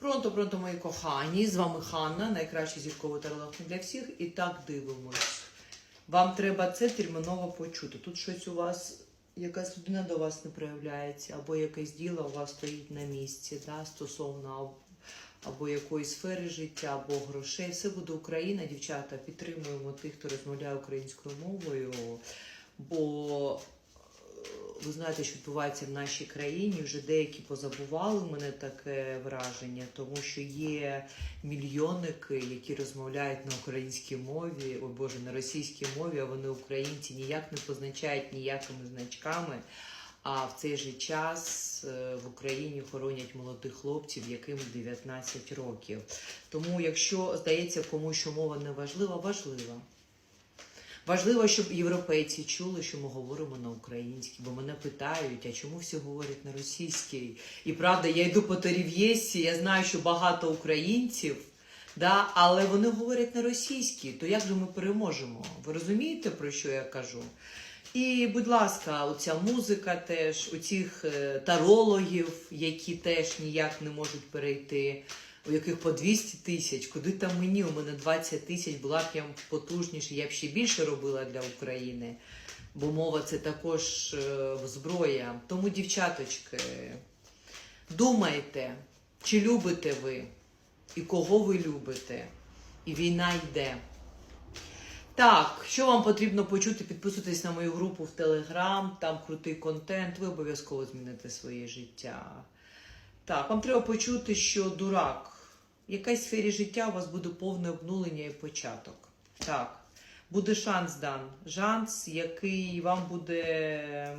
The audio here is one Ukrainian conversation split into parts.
Пронто, пронто, мої кохані. З вами Ханна, найкращий зірковий таролог для всіх. І так дивимось. Вам треба це терміново почути. Тут щось у вас, якась людина до вас не проявляється, або якесь діло у вас стоїть на місці, да, стосовно або, якоїсь сфери життя, або грошей. Все буде Україна, дівчата. Підтримуємо тих, хто розмовляє українською мовою. Бо ви знаєте, що відбувається в нашій країні. Вже деякі позабували мене таке враження, тому що є мільйонники, які розмовляють на українській мові, о Боже, на російській мові, а вони українці ніяк не позначають ніякими значками. А в цей же час е, в Україні хоронять молодих хлопців, яким 19 років. Тому, якщо здається комусь, що мова не важлива, важлива. Важливо, щоб європейці чули, що ми говоримо на українській, бо мене питають, а чому всі говорять на російській? І правда, я йду по Терів'єсі, я знаю, що багато українців, да, але вони говорять на російській, то як же ми переможемо? Ви розумієте, про що я кажу? І, будь ласка, оця музика теж, у цих е, тарологів, які теж ніяк не можуть перейти, у яких по 200 тисяч, куди там мені, у мене 20 тисяч, була б я потужніше, я б ще більше робила для України, бо мова це також е, зброя. Тому, дівчаточки, думайте, чи любите ви, і кого ви любите, і війна йде. Так, що вам потрібно почути? Підписуйтесь на мою групу в Телеграм, там крутий контент, ви обов'язково зміните своє життя. Так, вам треба почути, що дурак. В якійсь сфері життя у вас буде повне обнулення і початок. Так, буде шанс дан. Шанс, який вам буде.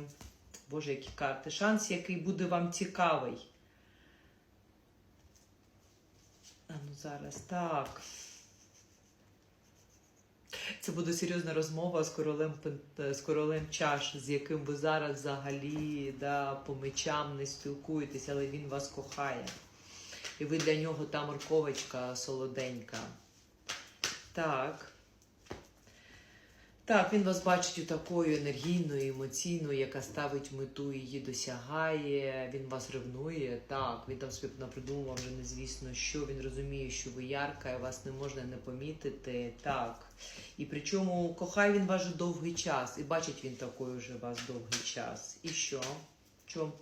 Боже, які карти. Шанс, який буде вам цікавий. А ну зараз так. Це буде серйозна розмова з королем з королем чаш, з яким ви зараз взагалі да, по мечам не спілкуєтесь, але він вас кохає. І ви для нього та морковочка солоденька. Так. Так, він вас бачить у такою енергійною, емоційною, яка ставить мету її досягає. Він вас ревнує. Так, він там собі напридумував вже незвісно, що він розуміє, що ви ярка, і вас не можна не помітити. Так. І причому кохає він вас вже довгий час, і бачить він такою вже вас довгий час. І що? Чому?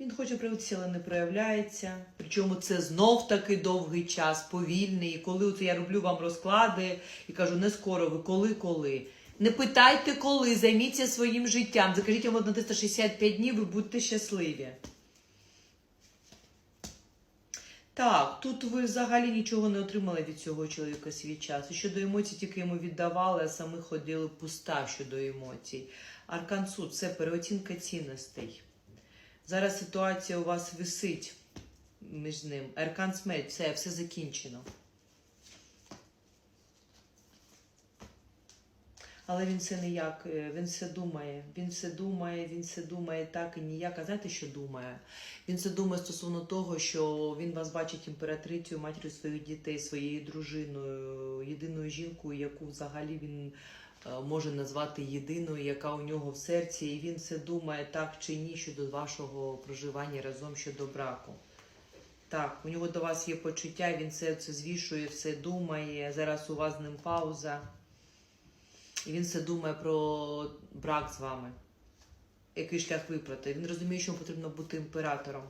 Він хоче проявитися, але не проявляється. Причому це знов таки довгий час, повільний. І коли оце я роблю вам розклади і кажу, не скоро, ви коли-коли. Не питайте коли, займіться своїм життям. Закажіть йому на 365 днів, ви будете щасливі. Так, тут ви взагалі нічого не отримали від цього чоловіка свій час. І щодо емоцій, тільки йому віддавали, а самі ходили пуста щодо емоцій. Аркан суд це переоцінка цінностей. Зараз ситуація у вас висить між ним. Аркан смерть, все, все закінчено. Але він все ніяк, е, він все думає, він все думає, він все думає так і ніяк. А знаєте, що думає? Він все думає стосовно того, що він вас бачить імператрицею, матір'ю своїх дітей, своєю дружиною, єдиною жінкою, яку взагалі він може назвати єдиною, яка у нього в серці, і він все думає так чи ні щодо вашого проживання разом щодо браку. Так, у нього до вас є почуття, він все це звішує, все думає. Зараз у вас з ним пауза. І він все думає про брак з вами. Який шлях виплати. Він розуміє, що йому потрібно бути імператором.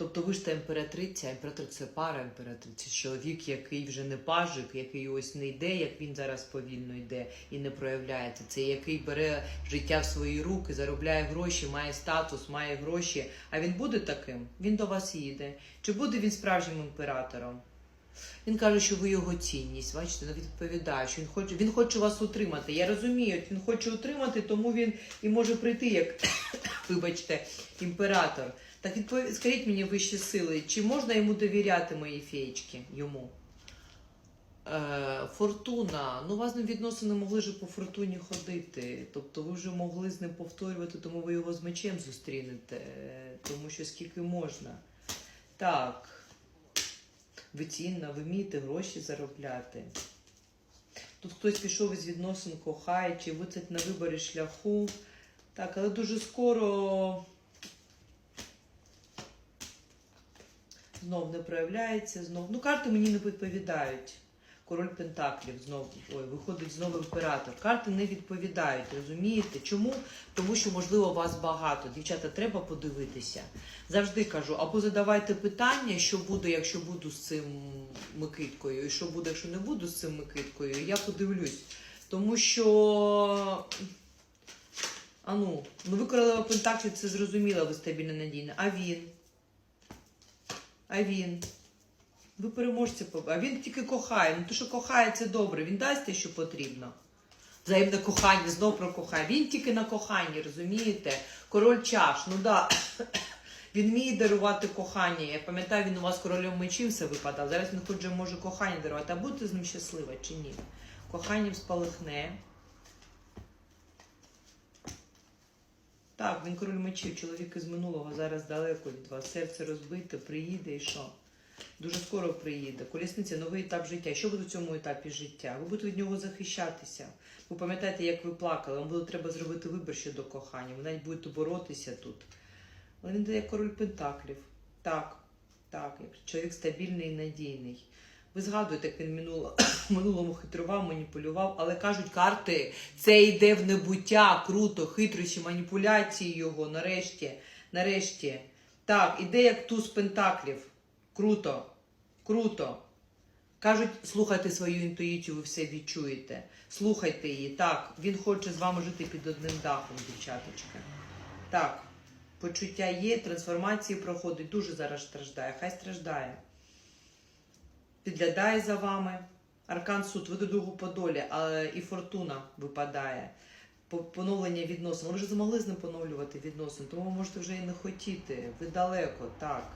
Тобто ви ж та імператриця, імператор це пара імператриці. Чоловік, який вже не пажик, який ось не йде, як він зараз повільно йде і не проявляється. Це який бере життя в свої руки, заробляє гроші, має статус, має гроші. А він буде таким? Він до вас їде. Чи буде він справжнім імператором? Він каже, що ви його цінність. Бачите, він відповідає, що він хоче, він хоче вас утримати. Я розумію, він хоче утримати, тому він і може прийти як, вибачте, імператор. Так відповідь, скажіть мені вищі сили, чи можна йому довіряти мої феєчки йому? Е, фортуна. Ну, у вас ним відносини могли ж по фортуні ходити. Тобто ви вже могли з ним повторювати, тому ви його з мечем зустрінете. Тому що скільки можна. Так. Ви цінна, ви вмієте гроші заробляти. Тут хтось пішов із відносин, кохає, чи ви це на виборі шляху. Так, але дуже скоро знов не проявляється, знов. Ну, карти мені не відповідають. Король Пентаклів знов ой, виходить знову імператор. Карти не відповідають, розумієте? Чому? Тому що, можливо, вас багато. Дівчата, треба подивитися. Завжди кажу, або задавайте питання, що буде, якщо буду з цим Микиткою, і що буде, якщо не буду з цим Микиткою. Я подивлюсь. Тому що. А ну, ну ви королева Пентаклів, це зрозуміло, ви стабільно надійна. А він? А він? Ви переможці, а він тільки кохає. Ну то, що кохає, це добре. Він дасть те, що потрібно. Взаємне кохання, знов про кохання. Він тільки на коханні, розумієте? Король чаш, ну да. Він вміє дарувати кохання. Я пам'ятаю, він у вас королем мечів все випадав. Зараз він хоч може кохання дарувати. А будете з ним щаслива чи ні? Коханням спалахне. Так, він король мечів, чоловік із минулого зараз далеко від вас. Серце розбите, приїде і що? Дуже скоро приїде. Колісниця, новий етап життя. Що буде в цьому етапі життя? Ви будете від нього захищатися. Ви пам'ятаєте, як ви плакали, вам буде треба зробити вибір щодо кохання. Ви навіть будете боротися тут. Але він дає король Пентаклів. Так, так, як чоловік стабільний і надійний. Ви згадуєте, як він минуло, минулому хитрував, маніпулював, але кажуть карти, це йде в небуття, круто, хитрощі, маніпуляції його, нарешті, нарешті. Так, іде як туз пентаклів. Круто, круто. Кажуть, слухайте свою інтуїцію, ви все відчуєте. Слухайте її. Так, він хоче з вами жити під одним дахом, дівчаточка. Так, почуття є, трансформації проходить, дуже зараз страждає, хай страждає. Підглядає за вами. Аркан суд, ви до другу по долі, а і фортуна випадає. Поновлення відносин. Ви вже змогли з ним поновлювати відносини, тому ви можете вже і не хотіти. Ви далеко, так.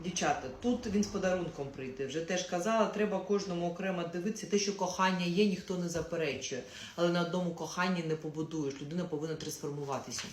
Дівчата, тут він з подарунком прийде. Вже теж казала, треба кожному окремо дивитися. Те, що кохання є, ніхто не заперечує. Але на одному коханні не побудуєш. Людина повинна трансформуватися.